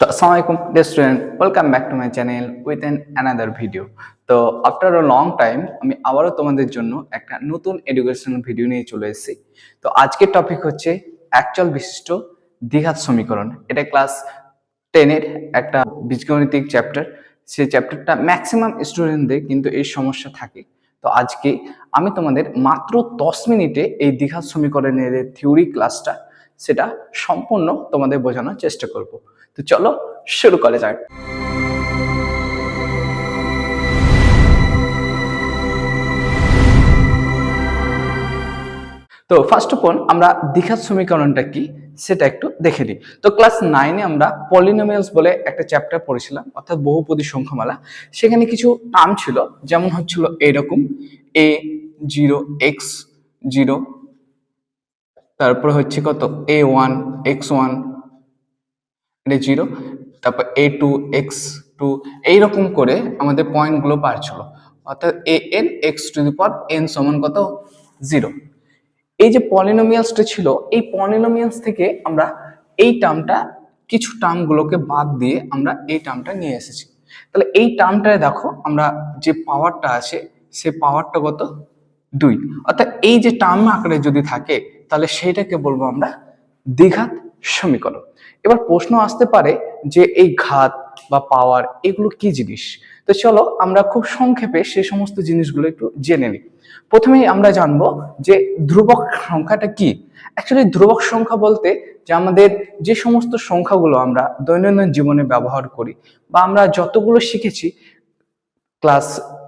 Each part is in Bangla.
তো আসসালামু আলাইকুম dear student welcome back to my channel with an another video তো আফটার আ লং টাইম আমি আবারও তোমাদের জন্য একটা নতুন এডুকেশনাল ভিডিও নিয়ে চলে এসেছি। তো আজকের টপিক হচ্ছে অ্যাকচুয়াল বিশিষ্ট দ্বিঘাত সমীকরণ। এটা ক্লাস টেনের একটা বীজগণিতিক চ্যাপ্টার সেই চ্যাপ্টারটা ম্যাক্সিমাম স্টুডেন্টদের কিন্তু এই সমস্যা থাকে। তো আজকে আমি তোমাদের মাত্র দশ মিনিটে এই দ্বিঘাত সমীকরণের থিওরি ক্লাসটা সেটা সম্পূর্ণ তোমাদের বোঝানোর চেষ্টা করব। তো চলো শুরু করা যাক। তো ফার্স্ট অফ অল আমরা দ্বিঘাত সমীকরণটা কি সেটা একটু দেখে নিই। তো ক্লাস নাইনে আমরা পলিনোমিয়ালস বলে একটা চ্যাপ্টার পড়েছিলাম, অর্থাৎ বহুপদী সংখ্যামালা। সেখানে কিছু টার্ম ছিল, যেমন হচ্ছিল এরকম এ জিরো এক্স জিরো তারপর হচ্ছে কত? এ ওয়ান এক্স ওয়ান এটা জিরো তারপর এ টু এক্স টু এইরকম করে আমাদের পয়েন্টগুলো পারছিল অর্থাৎ a n x to the power n সমান কত? জিরো এই যে পলিনোমিয়ালসটা ছিল, এই পলিনোমিয়ালস থেকে আমরা এই টার্মটা কিছু টার্মগুলোকে বাদ দিয়ে আমরা এই টার্মটা নিয়ে এসেছি। তাহলে এই টার্মটায় দেখো, আমরা যে পাওয়ারটা আছে, সে পাওয়ারটা কত? দুই। অর্থাৎ এই যে টার্ম আকারে যদি থাকে, তাহলে সেইটাকে বলব আমরা দ্বিঘাত সমীকরণ। এবার প্রশ্ন আসতে পারে যে এই ঘাত বা পাওয়ার এগুলো কি জিনিস? তো চলো আমরা খুব সংক্ষেপে সেই সমস্ত জিনিসগুলো একটু জেনে নিই। প্রথমেই আমরা জানব যে ধ্রুবক সংখ্যাটা কি? অ্যাকচুয়ালি ধ্রুবক সংখ্যা বলতে যে আমাদের যে সমস্ত সংখ্যাগুলো আমরা দৈনন্দিন জীবনে ব্যবহার করি বা আমরা যতগুলো শিখেছি ক্লাস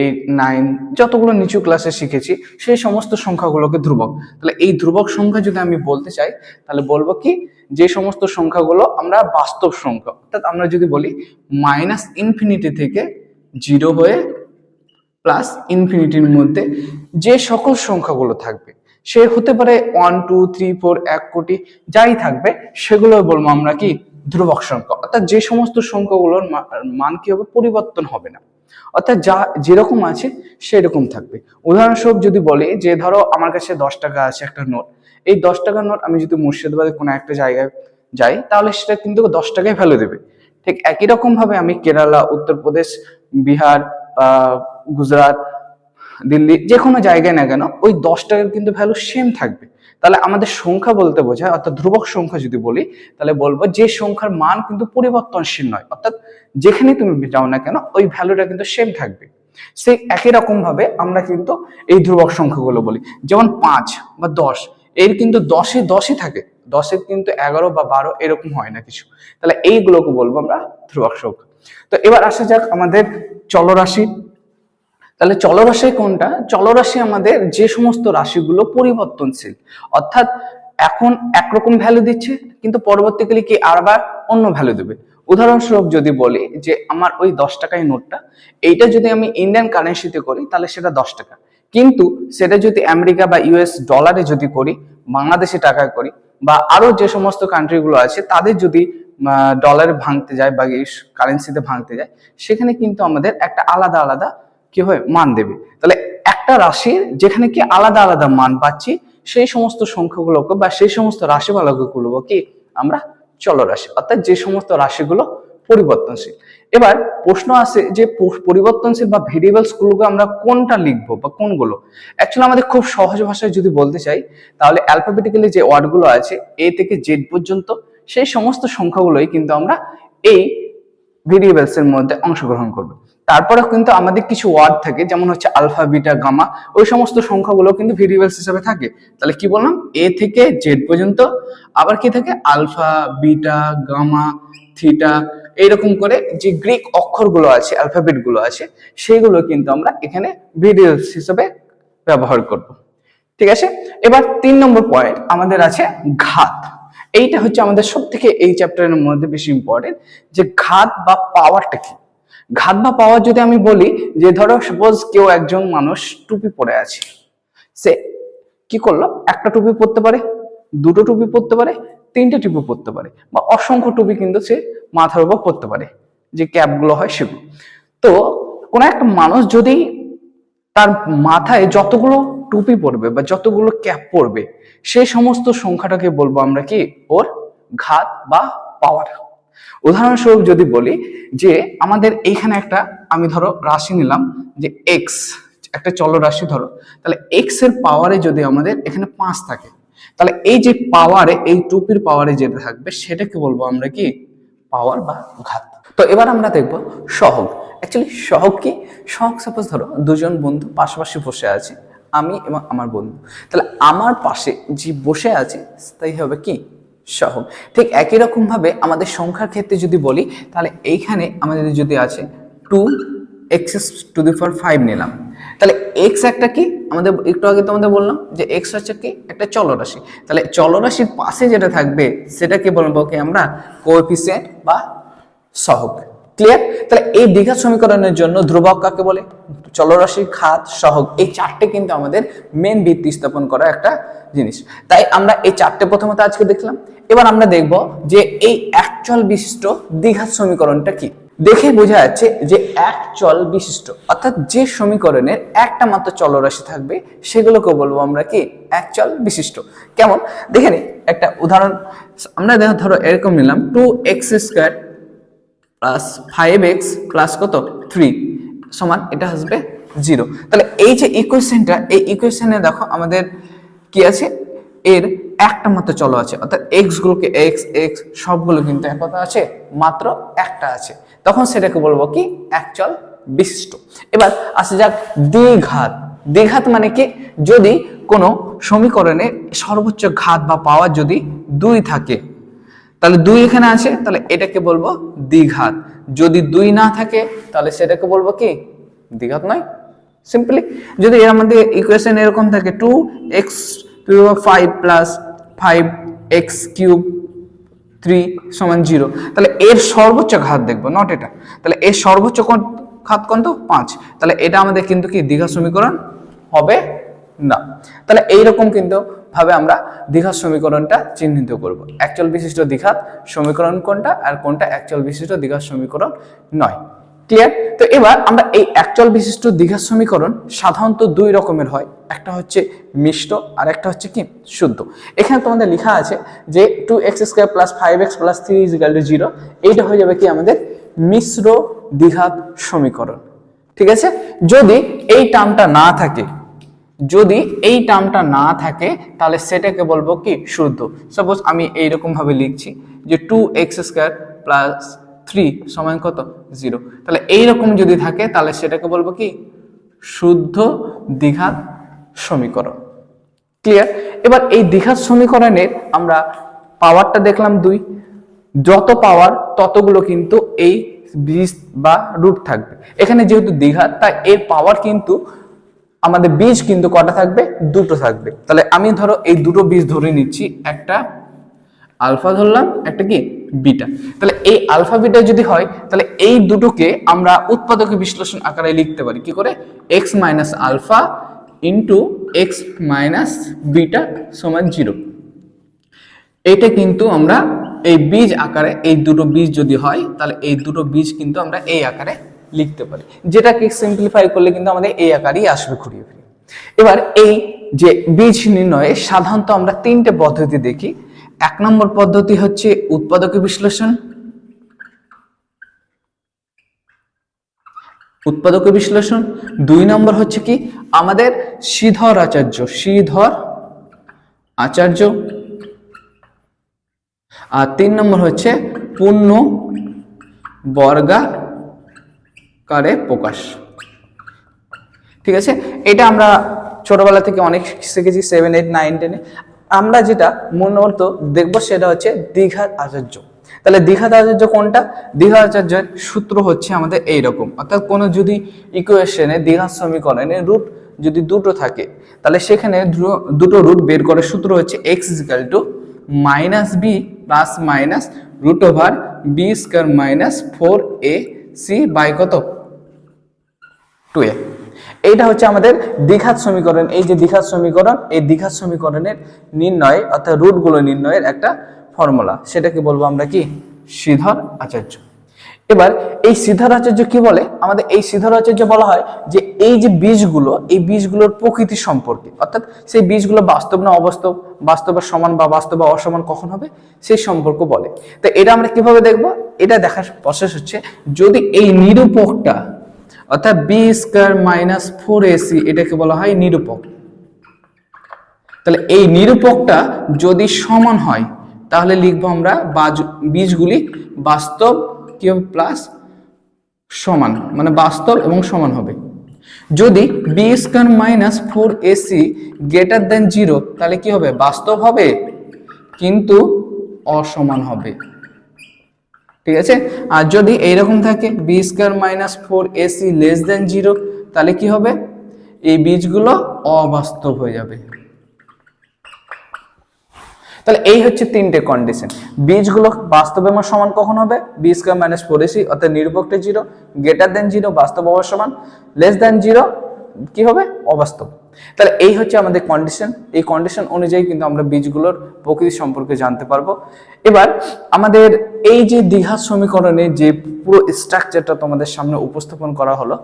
এইট নাইন যতগুলো নিচু ক্লাসে শিখেছি, সেই সমস্ত সংখ্যাগুলোকে ধ্রুবক। তাহলে এই ধ্রুবক সংখ্যা যদি আমি বলতে চাই, তাহলে বলব কি? যে সমস্ত সংখ্যাগুলো আমরা বাস্তব সংখ্যা, অর্থাৎ আমরা যদি বলি মাইনাস ইনফিনিটি থেকে জিরো হয়ে প্লাস ইনফিনিটির মধ্যে যে সকল সংখ্যাগুলো থাকবে, সে হতে পারে ওয়ান টু থ্রি ফোর এক কোটি, যাই থাকবে সেগুলো বলব আমরা কি? ধ্রুবক সংখ্যা। অর্থাৎ যে সমস্ত সংখ্যাগুলোর মান কি হবে? পরিবর্তন হবে না। অর্থাৎ যা যেরকম আছে সেরকম থাকবে। উদাহরণস্বরূপ যদি বলি যে ধরো আমার কাছে দশ টাকা আছে একটা নোট, এই দশ টাকার নোট আমি যদি মুর্শিদাবাদে কোনো একটা জায়গায় যাই, তাহলে সেটা কিন্তু দশ টাকায় ভ্যালু দেবে। ঠিক একই রকম ভাবে আমি কেরালা, উত্তরপ্রদেশ, বিহার গুজরাট, দিল্লি যে কোনো জায়গায় না কেন, ওই দশ টাকার কিন্তু ভ্যালু সেম থাকবে। তাহলে আমাদের সংখ্যা বলতে বোঝায়, অর্থাৎ ধ্রুবক সংখ্যা যদি বলি, তাহলে বলব যে সংখ্যার মান কিন্তু পরিবর্তনশীল নয়। অর্থাৎ যেখানে তুমি যাও না কেন, ওই ভ্যালুটা কিন্তু সেম থাকবে। সেই একই রকম ভাবে আমরা কিন্তু এই ধ্রুবক সংখ্যাগুলো বলি। যেমন পাঁচ বা দশ, এর কিন্তু দশে দশই থাকে। দশের কিন্তু এগারো বা বারো এরকম হয় না কিছু। তাহলে এইগুলোকে বলব আমরা ধ্রুবক সংখ্যা। তো এবার আসা যাক আমাদের চলরাশি। তাহলে চলরাশি কোনটা? চলরাশি আমাদের যে সমস্ত রাশিগুলো পরিবর্তনশীল। অর্থাৎ এখন একরকম ভ্যালু দিচ্ছে, কিন্তু পরবর্তীকালে কি আবার অন্য ভ্যালু দেবে? উদাহরণস্বরূপ যদি বলি যে আমার ওই দশ টাকায় নোটটা, এইটা যদি আমি ইন্ডিয়ান কারেন্সিতে করি, তাহলে সেটা দশ টাকা। কিন্তু সেটা যদি আমেরিকা বা ইউএস ডলারে যদি করি, বাংলাদেশি টাকায় করি, বা আরও যে সমস্ত কান্ট্রিগুলো আছে, তাদের যদি ডলারে ভাঙতে যায় বা কারেন্সিতে ভাঙতে যায়, সেখানে কিন্তু আমাদের একটা আলাদা আলাদা কি হয়? মান দেবে। তাহলে একটা রাশির যেখানে কি আলাদা আলাদা মান পাচ্ছি, সেই সমস্ত সংখ্যাগুলোকে বা সেই সমস্ত রাশিমালাকে বলব কি আমরা চলরাশি, অর্থাৎ যে সমস্ত রাশিগুলো পরিবর্তনশীল। এবার প্রশ্ন আসে যে পরিবর্তনশীল বা ভেরিয়েবলস গুলোকে আমরা কোনটা লিখব বা কোনগুলো? অ্যাকচুয়ালি আমাদের খুব সহজ ভাষায় যদি বলতে চাই, তাহলে অ্যালফাবেটিক্যালি যে ওয়ার্ডগুলো আছে এ থেকে জেড পর্যন্ত, সেই সমস্ত সংখ্যাগুলোই কিন্তু আমরা এই ভেরিয়েবলস এর মধ্যে অংশগ্রহণ করবে। তারপরে কিন্তু আমাদের কিছু ওয়ার্ড থাকে, যেমন হচ্ছে আলফা বিটা গামা ওই সমস্ত সংখ্যাগুলো কিন্তু ভেরিয়েবলস হিসেবে থাকে। তাহলে কি বললাম? এ থেকে জেড পর্যন্ত, আবার কি থাকে? আলফা বিটা গামা থিটা এইরকম করে যে গ্রিক অক্ষরগুলো আছে অ্যালফাবেটগুলো আছে, সেগুলো কিন্তু আমরা এখানে ভেরিয়েবলস হিসেবে ব্যবহার করব। ঠিক আছে? এবার তিন নম্বর পয়েন্ট আমাদের আছে ঘাত। এইটা হচ্ছে আমাদের সব থেকে এই চ্যাপ্টারের মধ্যে বেশি ইম্পর্টেন্ট যে ঘাত বা পাওয়ারটা কি? ঘাত বা পাওয়ার যদি আমি বলি যে ধরো সাপোজ কেউ একজন মানুষ টুপি পরে আছে, সে কি করল? একটা টুপি পরতে পারে, দুটো টুপি পরতে পারে, তিনটে টুপি পরতে পারে বা অসংখ্য টুপি কিন্তু সে মাথার উপর পরতে পারে, যে ক্যাপগুলো হয় সেগুলো। তো কোনো একটা মানুষ যদি তার মাথায় যতগুলো টুপি পরবে বা যতগুলো ক্যাপ পরবে, সেই সমস্ত সংখ্যাটাকে বলব আমরা কি? ওর ঘাত বা পাওয়ার উদাহরণস্বরূপ যদি বলি যে আমাদের এইখানে একটা, আমি ধরো রাশি নিলাম যে এক্স একটা চলরাশি ধরো, তাহলে এক্সের পাওয়ারে যদি আমাদের এখানে পাঁচ থাকে, তাহলে এই যে পাওয়ারে এই টুপির পাওয়ারে যেটা থাকবে, সেটাকে বলব আমরা কি? পাওয়ার বা ঘাত। তো এবার আমরা দেখব সহগ। অ্যাকচুয়ালি সহগ কি? সহগ সাপোজ ধরো দুজন বন্ধু পাশাপাশি বসে আছে আমি এবং আমার বন্ধু। তাহলে আমার পাশে যে বসে আছে, তাই হবে কি? সহগ ঠিক একই রকম ভাবে আমাদের সংখ্যার ক্ষেত্রে যদি বলি, তাহলে এইখানে আমাদের যদি আছে two x two the four five নিলাম। তাহলে এক্স একটা কি? আমাদের একটু আগে তোমাদের বললাম যে এক্স হচ্ছে কি? একটা চলরাশি। তাহলে চলরাশির পাশে যেটা থাকবে, সেটাকে বলব কি আমরা? কোএফিসিয়েন্ট বা সহগ। ক্লিয়ার তাহলে এই দ্বিঘাত সমীকরণের জন্য ধ্রুবক কাকে বলে? চলরাশি খাত সহগ। এই চারটে কিন্তু আমাদের মেন ভিত্তি স্থাপন করা একটা জিনিস। তাই আমরা এই চারটে প্রথমত আজকে দেখলাম। এবার আমরা দেখব যে এই একচল বিশিষ্ট দ্বিঘাত সমীকরণটা কি? দেখে বোঝা যাচ্ছে যে এক চল বিশিষ্ট, অর্থাৎ যে সমীকরণের একটা মাত্র চলরাশি থাকবে সেগুলোকে বলব আমরা কি? এক চল বিশিষ্ট। কেমন? দেখে একটা উদাহরণ, আমরা ধরো এরকম নিলাম two x square plus five x plus কত? থ্রি সমান এটা আসবে জিরো তাহলে এই যে ইকুয়েশনটা এই ইকুয়েশনে দেখো আমাদের কি আছে? এর একটা মাত্র চলো আছে। অর্থাৎ এক্স গুলোকে এক্স এক্স সবগুলো কিন্তু এক আছে, মাত্র একটা আছে। তখন সেটাকে বলব কি? একচল বিশিষ্ট। এবার আসে যাক দ্বিঘাত। দ্বিঘাত মানে কি? যদি কোনো সমীকরণে সর্বোচ্চ ঘাত বা পাওয়ার যদি দুই থাকে তাহলে দুই এখানে আছে, তাহলে এটাকে বলব দ্বিঘাত। যদি দুই না থাকে, তাহলে সেটাকে বলব কি? দ্বিঘাত নয়। সিম্পলি যদি এর মধ্যে ইকুয়েশন এরকম থাকে two x two five plus five x cube three সমান জিরো তাহলে এর সর্বোচ্চ ঘাত দেখব নট এটা। তাহলে এর সর্বোচ্চ ঘাত কত পাঁচ। তাহলে এটা আমাদের কিন্তু কি দ্বিঘাত সমীকরণ হবে না। তাহলে এইরকম কিন্তু ভাবে আমরা দ্বিঘাত সমীকরণটা চিহ্নিত করব। একচল বিশিষ্ট দ্বিঘাত সমীকরণ কোনটা আর কোনটা একচল বিশিষ্ট দ্বিঘাত সমীকরণ নয়। ক্লিয়ার তো এবার আমরা এই একচল বিশিষ্ট দ্বিঘাত সমীকরণ সাধারণত দুই রকমের হয়। একটা হচ্ছে মিষ্ট আর একটা হচ্ছে কি? শুদ্ধ। এখানে তোমাদের লেখা আছে যে two x square plus five x plus three is equal zero এইটা হয়ে যাবে কি আমাদের মিশ্র দ্বিঘাত সমীকরণ। ঠিক আছে? যদি এই টার্মটা না থাকে যদি এই টার্মটা না থাকে, তাহলে সেটাকে বলব কি? শুদ্ধ। সাপোজ আমি এইরকম ভাবে লিখছি যে two x square plus three সমান কত? জিরো তাহলে এইরকম যদি থাকে, তাহলে সেটাকে বলব কি? শুদ্ধ দ্বিঘাত সমীকরণ। ক্লিয়ার এবার এই দ্বিঘাত সমীকরণের আমরা পাওয়ারটা দেখলাম দুই। যত পাওয়ার ততগুলো কিন্তু এই বীজ বা রুট থাকবে। এখানে যেহেতু দ্বিঘাত, তাই এর পাওয়ার কিন্তু আমাদের বীজ কিন্তু কটা থাকবে? দুটো থাকবে। তাহলে আমি ধরো এই দুটো বীজ ধরে নিচ্ছি, একটা আলফা ধরলাম, একটা কি? বিটা। তাহলে এই আলফা বিটা যদি হয়, তাহলে এই দুটোকে আমরা উৎপাদকে বিশ্লেষণ আকারে লিখতে পারি। কি করে? X minus alpha into x minus beta সমান জিরো। এটা কিন্তু আমরা এই বীজ আকারে, এই দুটো বীজ যদি হয়, তাহলে এই দুটো বীজ কিন্তু আমরা এই আকারে লিখতে পারি। যেটাকে সিম্পলিফাই করলে কিন্তু আমাদের এই আকারই আসবে ঘুরিয়ে ফিরে এবার এই যে বীজ নির্ণয়ে সাধারণত আমরা তিনটে পদ্ধতি দেখি। এক নম্বর পদ্ধতি হচ্ছে উৎপাদক বিশ্লেষণ। উৎপাদক বিশ্লেষণ। দুই নম্বর হচ্ছে কি আমাদের শ্রীধর আচার্য শ্রীধর আচার্য। আর তিন নম্বর হচ্ছে পূর্ণ বর্গাকারে প্রকাশ। ঠিক আছে? এটা আমরা ছোটবেলা থেকে অনেক শিখেছি সেভেন এইট নাইন টেনে আমরা যেটা মূলত দেখব সেটা হচ্ছে দীঘার আচার্য। তাহলে দীঘার আচার্য কোনটা? দীঘাত আচার্যের সূত্র হচ্ছে আমাদের এই রকম অর্থাৎ কোনো যদি ইকুয়েশনে দীঘাত সমীকরণে রুট যদি দুটো থাকে, তাহলে সেখানে দুটো রুট বের করার সূত্র হচ্ছে x is equal to minus b plus minus root over b square minus four a c by কত? টু এ এইটা হচ্ছে আমাদের দ্বিঘাত সমীকরণ। এই যে দ্বিঘাত সমীকরণ, এই দ্বিঘাত সমীকরণের নির্ণয় অর্থাৎ রুটগুলো নির্ণয়ের একটা ফর্মুলা সেটাকে বলব আমরা কি? শ্রীধর আচার্য। এবার এই শ্রীধর সিদ্ধারাচার্য কি বলে? আমাদের এই শ্রীধর আচার্য বলা হয় যে এই যে বীজগুলো, এই বীজগুলোর প্রকৃতি সম্পর্কে, অর্থাৎ সেই বীজগুলো বাস্তব না অবাস্তব বাস্তবের সমান বা বাস্তব বা অসমান কখন হবে? সেই সম্পর্ক বলে। তো এটা আমরা কীভাবে দেখব? এটা দেখার প্রসেস হচ্ছে যদি এই নিরূপকটা অর্থাৎ b square minus four a c এটাকে বলা হয় নিরূপক। তাহলে এই নিরূপকটা যদি সমান হয়, তাহলে লিখব আমরা বাজ- বীজগুলি বাস্তব কি প্লাস সমান মানে বাস্তব এবং সমান হবে। যদি b square minus four a c greater than zero তাহলে কি হবে? বাস্তব হবে, কিন্তু অসমান হবে। ঠিক আছে? আর যদি এইরকম থাকে b square minus four a c less than zero তাহলে কি হবে? এই বীজগুলো অবাস্তব হয়ে যাবে। তাহলে এই হচ্ছে তিনটে কন্ডিশন বীজগুলো বাস্তবে আমার সমান কখন হবে? B square minus four a c অর্থাৎ নিরপেক্ষ জিরো গ্রেটার দেন জিরো বাস্তব সমান লেস দেন জিরো কি হবে? অবাস্তব। তাহলে এই হচ্ছে আমাদের কন্ডিশন এই কন্ডিশন অনুযায়ী কিন্তু আমরা বীজগুলোর প্রকৃতি সম্পর্কে জানতে পারব। এবার আমাদের এই যে দীঘা সমীকরণে যে পুরো স্ট্রাকচারটা তোমাদের সামনে উপস্থাপন করা হলো,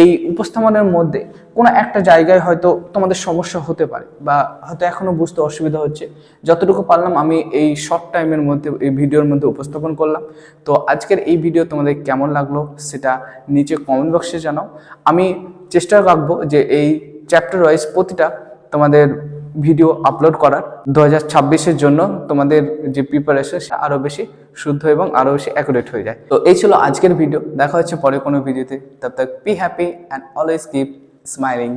এই উপস্থাপনের মধ্যে কোনো একটা জায়গায় হয়তো তোমাদের সমস্যা হতে পারে বা হয়তো এখনও বুঝতে অসুবিধা হচ্ছে। যতটুকু পারলাম আমি এই শর্ট টাইমের মধ্যে, এই ভিডিওর মধ্যে উপস্থাপন করলাম। তো আজকের এই ভিডিও তোমাদের কেমন লাগল সেটা নিচে কমেন্ট বক্সে জানাও। আমি চেষ্টা রাখব যে এই চ্যাপ্টার ওয়াইজ প্রতিটা তোমাদের ভিডিও আপলোড করার। দু হাজার ছাব্বিশের জন্য তোমাদের যে প্রিপারেশন সে আরও বেশি শুদ্ধ এবং আরও বেশি অ্যাকুরেট হয়ে যায়। তো এই ছিল আজকের ভিডিও দেখা হচ্ছে পরে কোনো ভিডিওতে তার তক be happy and always keep smiling